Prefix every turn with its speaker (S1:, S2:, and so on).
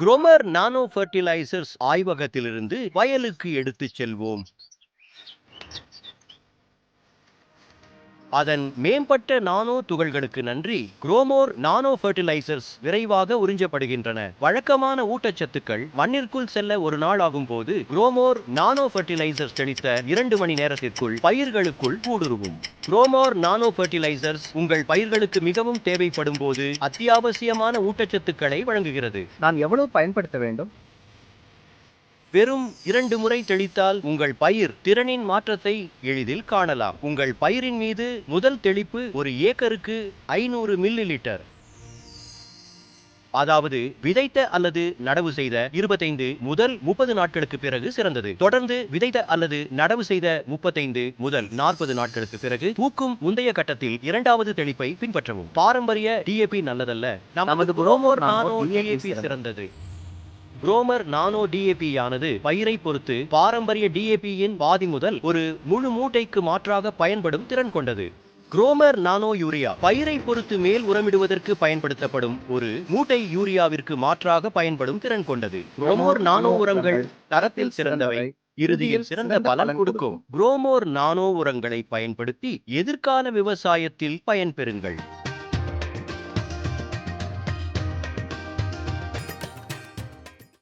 S1: குரோமர் நானோ fertilisers ஆய்வகத்திலிருந்து வயலுக்கு எடுத்துச் செல்வோம். அதன் மேம்பட்ட நானோ துகள்களுக்கு நன்றி. குரோமோர் நானோ ஃபர்டிலைசர்ஸ் விரைவாக உறிஞ்சப்படுகின்றன. வழக்கமான ஊட்டச்சத்துக்கள் மண்ணிற்குள் செல்ல ஒரு நாள் ஆகும் போது குரோமோர் நானோ ஃபர்டிலைசர்ஸ் தெளித்த இரண்டு மணி நேரத்திற்குள் பயிர்களுக்குள் ஊடுருவும். குரோமோர் நானோ ஃபர்டிலைசர்ஸ் உங்கள் பயிர்களுக்கு மிகவும் தேவைப்படும் போது அத்தியாவசியமான ஊட்டச்சத்துக்களை வழங்குகிறது.
S2: நான் எவ்வளவு பயன்படுத்த வேண்டும்?
S1: வெறும் இரண்டு முறை தெளித்தால் உங்கள் பயிர் திறனின் மாற்றத்தை எளிதில் காணலாம். உங்கள் பயிரின் மீது முதல் தெளிப்பு ஒரு ஏக்கருக்கு ஐநூறு மில்லி லிட்டர் அதாவது விதைத்த அல்லது நடவு செய்த இருபத்தைந்து முதல் முப்பது நாட்களுக்கு பிறகு சிறந்தது. தொடர்ந்து விதைத்த அல்லது நடவு செய்த முப்பத்தைந்து முதல் நாற்பது நாட்களுக்கு பிறகு பூக்கும் முந்தைய கட்டத்தில் இரண்டாவது தெளிப்பை பின்பற்றவும். பாரம்பரிய டிஏபி நல்லதல்ல. நமது சிறந்தது. ரோமர் நானோ டிஏபி ஆனது பயிரை பொறுத்து பாரம்பரிய டிஏபியின் பாதி முதல் ஒரு முழு மூட்டைக்கு மாற்றாக பயன்படும் திறன் கொண்டது. குரோமர் நானோ யூரியா பயிரை பொறுத்து மேல் உரமிடுவதற்கு பயன்படுத்தப்படும் ஒரு மூட்டை யூரியாவிற்கு மாற்றாக பயன்படும் திறன் கொண்டது. குரோமோர் நானோ உரங்கள் தரத்தில் சிறந்தவை. இறுதியில் சிறந்த பலன் கொடுக்கும். குரோமோர் நானோ உரங்களை பயன்படுத்தி எதிர்கால விவசாயத்தில் பயன்பெறுங்கள்